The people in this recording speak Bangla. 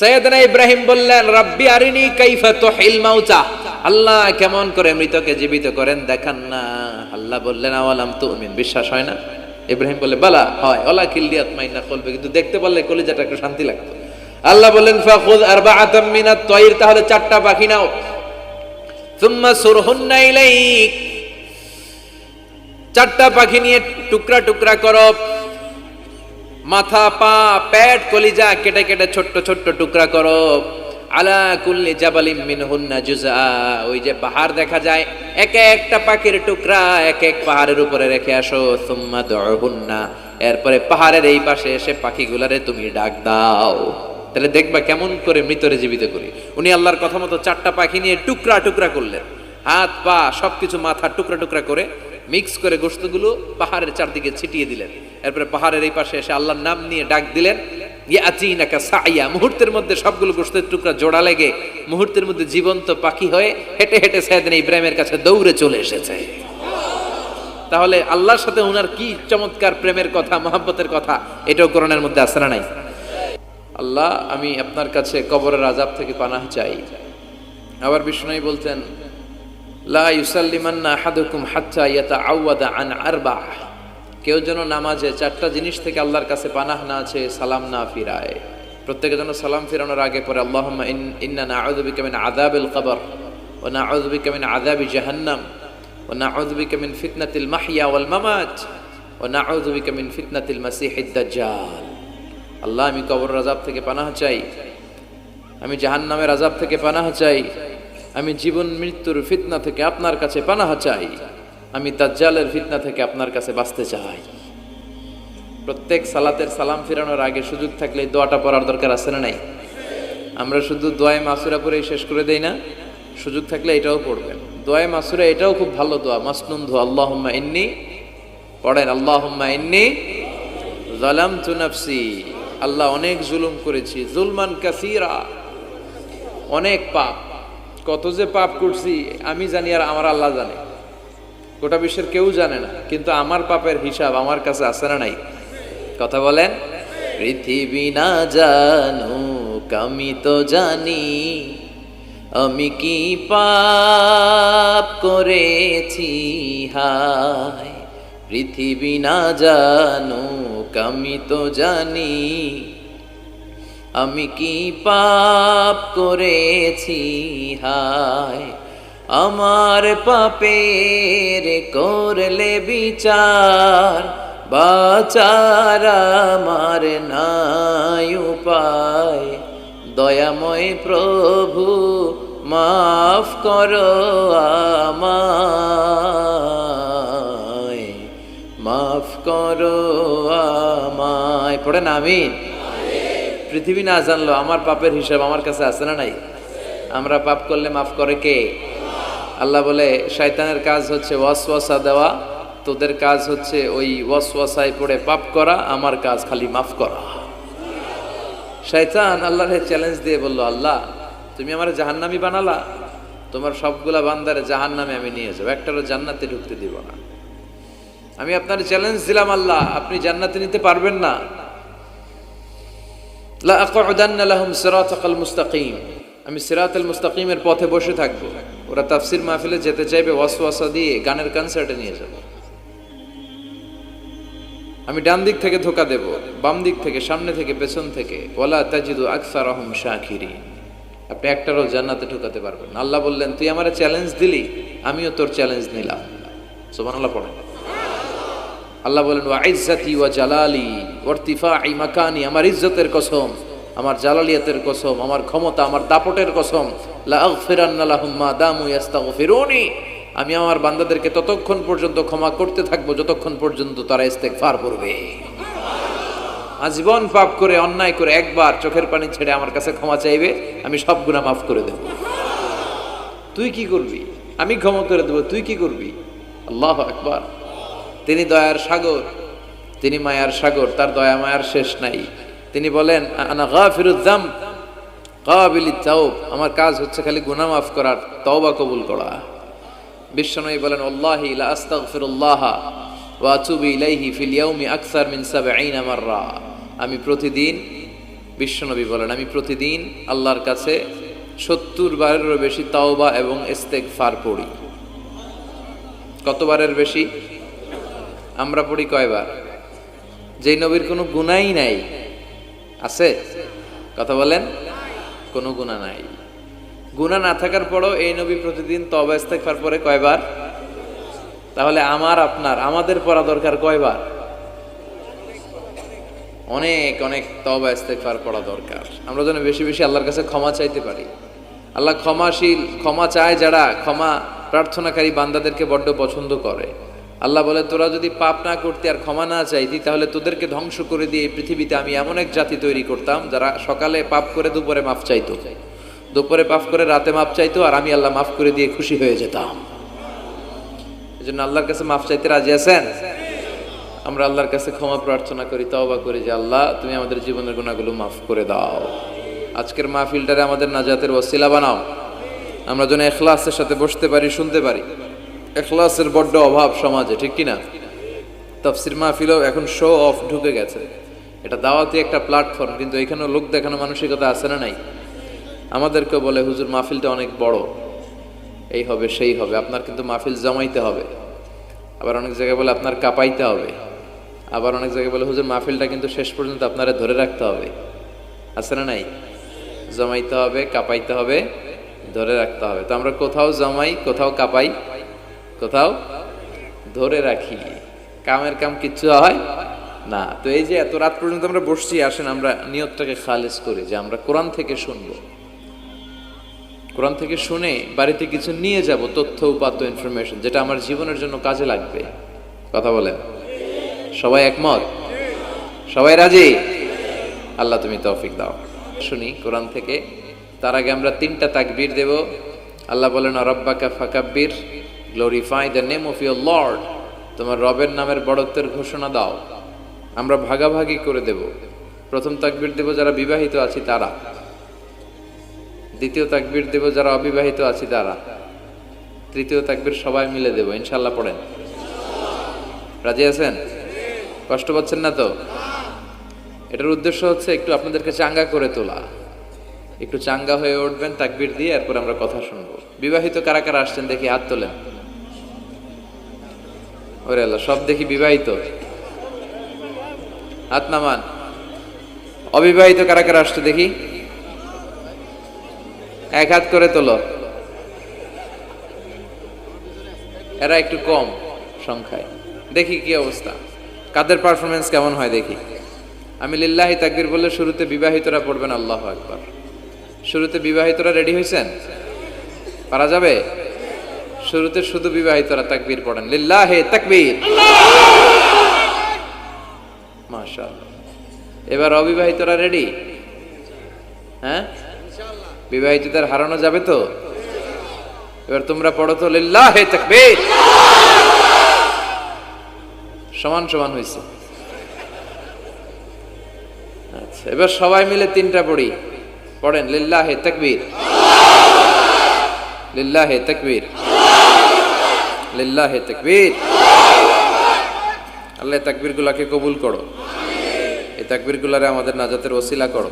সৈয়দনা ইব্রাহিম বললেন, রাব্বি আরিনি কাইফা তুহিল মাউতা। আল্লাহ কেমন করে মৃতকে জীবিত করেন দেখান না। আল্লাহ বললেন, আওয়ালাম তুমিন? বিশ্বাস হয় না। ইব্রাহিম বলে বালা, হয়। ওলা কিল্লিয়াত মাইনা কলবে। কিন্তু দেখতে পারলে কলিজাটা একটু শান্তি লাগতো। আল্লাহ বললেন ফাখুদ আরবাআতাম মিনাত তায়র তাহলে চারটা পাখি নাও। সুম্মা সুরহুন্না ইলাইক। চারটা পাখি নিয়ে টুকরা টুকরা করো। মাথা, পা, পেট, কলিজা কেটে কেটে ছোট্ট ছোট্ট টুকরা করো। আলা কুল্লি জাবালিম মিনহুন্না জুজা ওই যে পাহাড় দেখা যায়, এক একটা পাখির টুকরা এক এক পাহাড়ের উপরে রেখে আসো। সুম্মা দহুন্না এরপরে পাহাড়ের এই পাশে এসে পাখিগুলারে তুমি ডাক দাও। তাহলে দেখবা কেমন করে মৃতরে জীবিত করি। উনি আল্লাহর কথা মতো চারটা পাখি নিয়ে টুকরা টুকরা করলেন। হাত, পা, সবকিছু মাথা টুকরা টুকরা করে মিক্স করে গোস্তগুলো পাহাড়ের চারদিকে ছিটিয়ে দিলেন। এরপরে পাহাড়ের এই পাশে এসে আল্লাহর নাম নিয়ে ডাক দিলেন সাইয়া মুহূর্তের মধ্যে সবগুলো গোস্তের টুকরা জোড়া লেগে মুহূর্তের মধ্যে জীবন্ত পাখি হয়ে হেঁটে হেঁটে সাইদিন ইব্রাহিমের কাছে দৌড়ে চলে এসেছে। তাহলে আল্লাহর সাথে ওনার কি চমৎকার প্রেমের কথা, মহাব্বতের কথা, এটাও কোরআনের মধ্যে আসে না নাই? আল্লাহ, আমি আপনার কাছে কবরের আজাব থেকে পানাহ চাই। আবার বিষ্ণুই বলতেন, লা ইউসাল্লিমান্না আহাদুকুম হাত্তা ইয়াতাআওয়াদা আন আরবাহ। কেউ যেন নামাজে চারটা জিনিস থেকে আল্লাহর কাছে পানাহ না আছে সালাম না ফিরায়। প্রত্যেকে যেন সালাম ফিরানোর আগে পরে আল্লাহুম্মা ইন- ইন্না মিন আযাবিল কবর, ওয়া নাউযু বিকা মিন আযাবি জাহান্নাম, ওয়া নাউযু বিকা মিন ফিতনাতিল মাহইয়া ওয়াল মামাত, ওয়া নাউযু বিকা মিন ফিতনাতিল মাসিহিদ দাজ্জাল। আল্লাহ, আমি কবর রাজাব থেকে পানাহ চাই, আমি জাহান্নামের আজাব থেকে পানাহ চাই, আমি জীবন মৃত্যুর ফিতনা থেকে আপনার কাছে পানাহ চাই। আমি দাজ্জালের ফিতনা থেকে আপনার কাছে বাঁচতে চাই। প্রত্যেক সালাতের সালাম ফিরানোর আগে সুযোগ থাকলে দোয়াটা পড়ার দরকার আছে না নাই? আমরা শুধু দোয়ায় মাসুরা পড়েই শেষ করে দেই না? সুযোগ থাকলে এটাও পড়বেন। দোয়ায় মাসুরা এটাও খুব ভালো দোয়া। মাসনুন দোয়া, আল্লাহুম্মা ইন্নি পড়েন, আল্লাহুম্মা ইন্নি জালাম তু নাফসি। আল্লাহ অনেক জুলুম করেছি, জুলমান কাসিরা। অনেক পাপ। কত যে পাপ করছি, আমি জানি আর আমার আল্লাহ জানে। গোটা বিশ্বের কেউ জানে না, কিন্তু আমার পাপের হিসাব আমার কাছে আছে না নাই। কথা বলেন? পৃথিবী না জানুক, আমি তো জানি, আমি কি পাপ করেছি? হায়, পৃথিবী না জানুক, আমি তো জানি, আমি কি পাপ করেছি? হায় আমার পাপের করলে বিচার, বাচার আমার নাই উপায়। দয়াময় প্রভু, মাফ করো আমায়। মাফ করো আমায়। পড়ে না আমিন। পৃথিবী না জানলো আমার পাপের হিসাব আমার কাছে আছে না নাই? আমরা পাপ করলে মাফ করে কে? আল্লাহ বলে, শয়তানের কাজ হচ্ছে ওয়াসওয়াসা দেওয়া, তোদের কাজ হচ্ছে ওই ওয়াসওয়াসায় পড়ে পাপ করা, আমার কাজ খালি মাফ করা। শয়তান আল্লাহর চ্যালেঞ্জ দিয়ে বলল, আল্লাহ, তুমি আমার জাহান্নামি বানালা, তোমার সবগুলা বান্দারে জাহান্নামে আমি নিয়ে যাব, একটারও জান্নাতে ঢুকতে দিব না। আমি আপনার চ্যালেঞ্জ দিলাম, আল্লাহ, আপনি জান্নাতে নিতে পারবেন না। লাহুম সিরাতাকাল মুস্তাকিম, আমি সিরাতাল মুস্তাকিমের পথে বসে থাকব। ওরা তাফসির মাহফিলে যেতে চাইবে, ওয়াসওয়াসা দিয়ে গানের কনসার্টে নিয়ে যাব। আমি ডান দিক থেকে ধোকা দেব, বাম দিক থেকে, সামনে থেকে, পেছন থেকে। ওয়ালা তাজিদু আকসারহুম শাকিরিন। আপনি একটারও জান্নাতে ঢুকাতে পারবেন। আল্লাহ বললেন, তুই আমার চ্যালেঞ্জ দিলি, আমিও তোর চ্যালেঞ্জ নিলাম। সুবহানাল্লাহ পড়েন। আল্লাহ বলেন, ওয়া ইজ্জাতি ওয়া জালালি ওয়ারতিফাই মাকানি, আমার ইজ্জতের কসম। আমার জালালিয়াতের কসম, আমার ক্ষমতা, আমার দাপটের কসম ইয়াস্তাগফিরুনি। আমি আমার বান্দাদেরকে ততক্ষণ পর্যন্ত ক্ষমা করতে থাকব, যতক্ষণ পর্যন্ত তারা ইস্তেগফার করবে। আজীবন পাপ করে, অন্যায় করে একবার চোখের পানি ছেড়ে আমার কাছে ক্ষমা চাইবে, আমি সব গুনাহ মাফ করে দেব। তুই কি করবি? আমি ক্ষমা করে দেবো, তুই কি করবি? আল্লাহ একবার তিনি দয়ার সাগর, তিনি মায়ার সাগর, তার দয়া মায়ার শেষ নাই। তিনি বলেন, আনা গাফিরুদ্দাম কাবিলি তাওব, আমার কাজ হচ্ছে খালি গুনাহ মাফ করার, তওবা কবুল করা। বিশ্বনবী বলেন, আল্লাহি লা আস্তাগফিরুল্লাহ ওয়া আতুবু ইলাইহি ফিল ইয়াউমি আকসার 70 মাররা। আমি প্রতিদিন, বিশ্বনবী বলেন, আমি প্রতিদিন আল্লাহর কাছে সত্তর বারেরও বেশি তাওবা এবং ইস্তেক ফার পড়ি। কতবারের বেশি? আমরা পড়ি কয়বার? যেই নবীর কোনো গুণাই নাই আছে? কথা বলেন। কোনো গুণা নাই। গুণা না থাকার পরও এই নবী প্রতিদিন তবা ইস্তেকফার পরে কয়বার? তাহলে আমার, আপনার, আমাদের পড়া দরকার কয়বার? অনেক অনেক তবা ইস্তেকফার পড়া দরকার। আমরা যেন বেশি বেশি আল্লাহর কাছে ক্ষমা চাইতে পারি। আল্লাহ ক্ষমাশীল, ক্ষমা চায় যারা, ক্ষমা প্রার্থনাকারী বান্দাদেরকে বড্ড পছন্দ করে। আল্লাহ বলে, তোরা যদি পাপ না করতে আর ক্ষমা না চাইতি, তাহলে তোদেরকে ধ্বংস করে দিয়ে এই পৃথিবীতে আমি এমন এক জাতি তৈরি করতাম, যারা সকালে পাপ করে দুপুরে মাফ চাইতো। দুপুরে পাপ করে রাতে মাফ চাইতো, আর আমি আল্লাহ মাফ করে দিয়ে খুশি হয়ে যেতাম। এই জন্য আল্লাহর কাছে মাফ চাইতে রাজি আছেন? আমরা আল্লাহর কাছে ক্ষমা প্রার্থনা করি, তওবা করি যে, আল্লাহ, তুমি আমাদের জীবনের গুণাগুলো মাফ করে দাও। আজকের মাহফিলটারে আমাদের নাজাতের ওসিলা বানাও। আমরা যেন এখলাসের সাথে বসতে পারি, শুনতে পারি। এখলাসের বড্ড অভাব সমাজে, ঠিক কি না তফসির মাহফিলও এখন শো অফ ঢুকে গেছে। এটা দাওয়াতি একটা প্ল্যাটফর্ম কিন্তু এখানেও লোক দেখানো মানসিকতা আছে না নাই? আমাদেরকেও বলে, হুজুর, মাহফিলটা অনেক বড়। এই হবে, সেই হবে। আপনার কিন্তু মাহফিল জমাইতে হবে। আবার অনেক জায়গায় বলে, আপনার কাঁপাইতে হবে। আবার অনেক জায়গায় বলে, হুজুর, মাহফিলটা কিন্তু শেষ পর্যন্ত আপনারা ধরে রাখতে হবে। আছে না নাই? জমাইতে হবে, কাঁপাইতে হবে, ধরে রাখতে হবে। তো আমরা কোথাও জমাই, কোথাও কাঁপাই কোথাও ধরে রাখি। কামের কাম কিচ্ছু হয় না। তো এই যে এত রাত পর্যন্ত আমরা বসছি, আসেন, আমরা নিয়তটাকে খালেজ করি যে আমরা কোরআন থেকে শুনব। কোরআন থেকে শুনে বাড়িতে কিছু নিয়ে যাব, তথ্য, উপাত্ত ইনফরমেশন যেটা আমার জীবনের জন্য কাজে লাগবে। কথা বলেন। সবাই একমত? সবাই রাজি? আল্লাহ তুমি তৌফিক দাও। শুনি, কোরআন থেকে তার আগে আমরা তিনটা তাকবীর দেব। আল্লাহ বলেন রব্বাকা ফাকাব্বির glorify the name of your lord তোমার রবের নামের বড়ত্বের ঘোষণা দাও। আমরা ভাগাভাগি করে দেব। প্রথম তাকবীর দেব যারা বিবাহিত আছি তারা। দ্বিতীয় তাকবির দেব যারা অবিবাহিত আছি তারা। তৃতীয় তাকবির সবাই মিলে দেব। ইনশাল্লাহ পড়েন। রাজি আছেন? কষ্ট পাচ্ছেন না তো? এটার উদ্দেশ্য হচ্ছে একটু আপনাদেরকে চাঙ্গা করে তোলা। একটু চাঙ্গা হয়ে উঠবেন তাকবীর দিয়ে, এরপর আমরা কথা শুনব। বিবাহিত কারা কারা আসছেন দেখি হাত তোলেন। ওরে আল্লাহ, সব দেখি বিবাহিত। হাত নামান। অবিবাহিত কারা কারা আসছে দেখি? এক হাত করে তোলো। এরা একটু কম সংখ্যায়। দেখি কি অবস্থা। কাদের পারফরমেন্স কেমন হয় দেখি। আমি লিল্লাহি তাকবির বললে শুরুতে বিবাহিতরা পড়বেন, আল্লাহ একবার শুরুতে বিবাহিতরা রেডি হয়েছেন পারা যাবে? শুরুতে শুধু বিবাহিতরা তাকবীর পড়েন। লিল্লাহে তাকবীর। মাশাআল্লাহ। এবার অবিবাহিতরা রেডি হ্যাঁ? বিবাহিতদের হারানো যাবে তো? এবার তোমরা পড়ো তো লিল্লাহে তাকবীর। সমান সমান হয়েছে আচ্ছা এবার সবাই মিলে তিনটা পড়ি। পড়েন লিল্লাহে তাকবীর। লিল্লাহে তাকবীর। লিল্লাহে তাকবীর। আল্লাহ তাকবীর গুলাকে কবুল করো। এই তাকবীর গুলারে আমাদের নাজাতের ওসিলা করো।